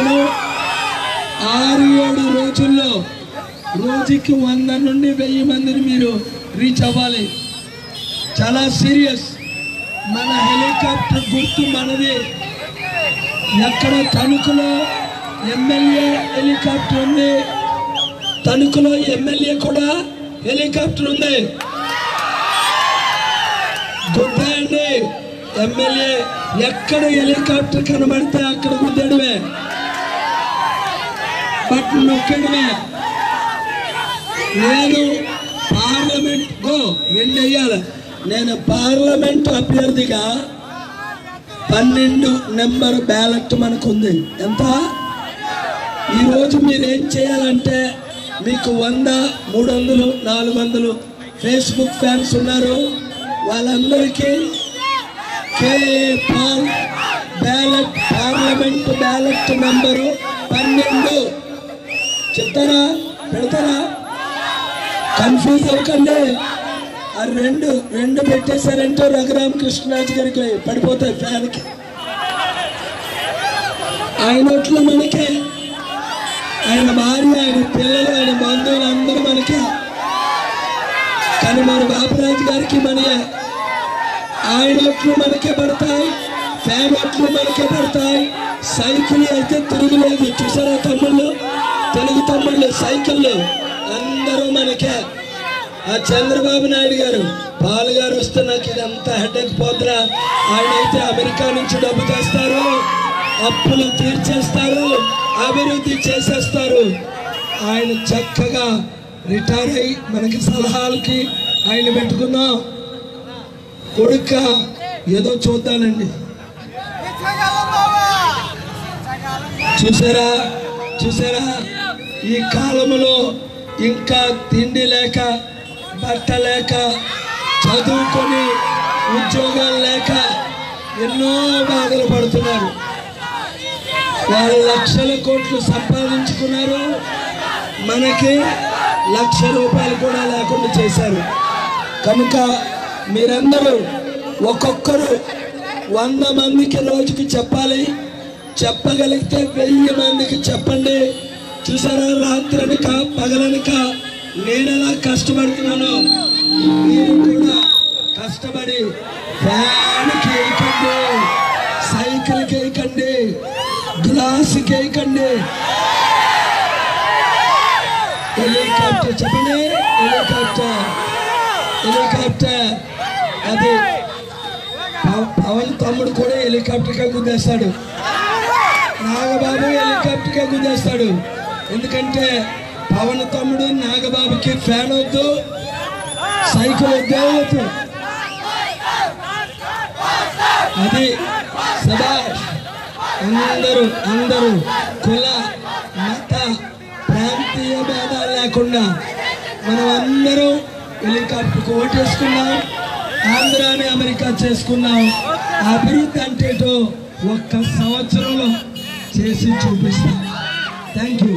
Machine ఆరు ఏడు రోజుల్లో రోజుకి వంద నుండి వెయ్యి మందిని మీరు రీచ్ అవ్వాలి. చాలా సీరియస్ మన హెలికాప్టర్ గుర్తు మనది. ఎక్కడ తణుకులో ఎమ్మెల్యే హెలికాప్టర్ ఉంది. తణుకులో ఎమ్మెల్యే కూడా హెలికాప్టర్ ఉంది. గుద్దేయండి ఎమ్మెల్యే ఎక్కడ హెలికాప్టర్ కనబడితే అక్కడ గుద్దాడు? బట్ నొక్కడమే నేను పార్లమెంట్ గో రెండు నేను పార్లమెంట్ అభ్యర్థిగా పన్నెండు నెంబర్ బ్యాలెట్ మనకు ఉంది ఎంత? ఈరోజు మీరు ఏం చేయాలంటే మీకు వంద మూడు వందలు నాలుగు వందలు ఫేస్బుక్ ఫ్యాన్స్ ఉన్నారు. వాళ్ళందరికీ K A Paul ballot parliament ballot number పన్నెండు. చెప్తారా? పెడతారా? కన్ఫ్యూజ్ అవ్వకండి. ఆ రెండు రెండు పెట్టేశారంటే రఘురామ కృష్ణరాజు గారికి పడిపోతాయి ఫ్యాన్కి. ఆయన ఒట్లు మనకే. ఆయన భార్య ఆయన పిల్లలు ఆయన బంధువులు అందరూ మనకే. కానీ మన బాబురాజు గారికి మనయే. ఆయన ఒట్లు మనకే పడతాయి ఫ్యాన్ ఒట్లు మనకే పడతాయి. సైకిల్ అయితే తిరుగులేదు. చూసారా తమ్ముళ్ళు? తెలుగు తమ్ముళ్ళు సైకిళ్ళు అందరూ మనకే. ఆ చంద్రబాబు నాయుడు గారు పాలు గారు వస్తే నాకు ఇదంతా హెడేక్ పోతురా ఆయన అయితే అమెరికా నుంచి డబ్బు తెస్తారు అప్పులు తీర్చేస్తారు అభివృద్ధి చేసేస్తారు. ఆయన చక్కగా రిటైర్ అయ్యి మనకి సలహాలకి ఆయన పెట్టుకుందాం కొడుక ఏదో చూద్దానండి. చూసారా? చూసారా? ఈ కాలంలో ఇంకా తిండి లేక బట్ట లేక చదువుకొని ఉద్యోగాలు లేక ఎన్నో బాధలు పడుతున్నారు. వాళ్ళు లక్షల కోట్లు సంపాదించుకున్నారు. మనకి లక్ష రూపాయలు కూడా లేకుండా చేశారు. కనుక మీరందరూ ఒక్కొక్కరు వంద మందికి రోజుకి చెప్పాలి. చెప్పగలిగితే వెయ్యి మందికి చెప్పండి. చూసారా? రాత్రనక పగలనక నేను ఎలా కష్టపడుతున్నానో? మీరు కూడా కష్టపడి ఫ్యాన్కి వేయకండి సైకిల్కి వేయకండి గ్లాస్కి వేయకండి హెలికాప్టర్ చెప్పండి హెలికాప్టర్. హెలికాప్టర్. అది పవన్ తమ్ముడు కూడా హెలికాప్టర్గా గుద్దేస్తాడు. నాగబాబు హెలికాప్టర్గా గుద్దేస్తాడు. ఎందుకంటే పవన్ తమ్ముడు నాగబాబుకి ఫ్యాన్ వద్దు సైకిల్ వద్దే. వద్దు అది సదా అందరూ అందరూ కుల మత ప్రాంతీయ భేదాలు లేకుండా మనం అందరూ హెలికాప్టర్కి ఓటేసుకున్నాం ఆంధ్రాని అమెరికా చేసుకున్నాం. అభివృద్ధి అంటే ఒక్క సంవత్సరంలో చేసి చూపిస్తాం. Thank you.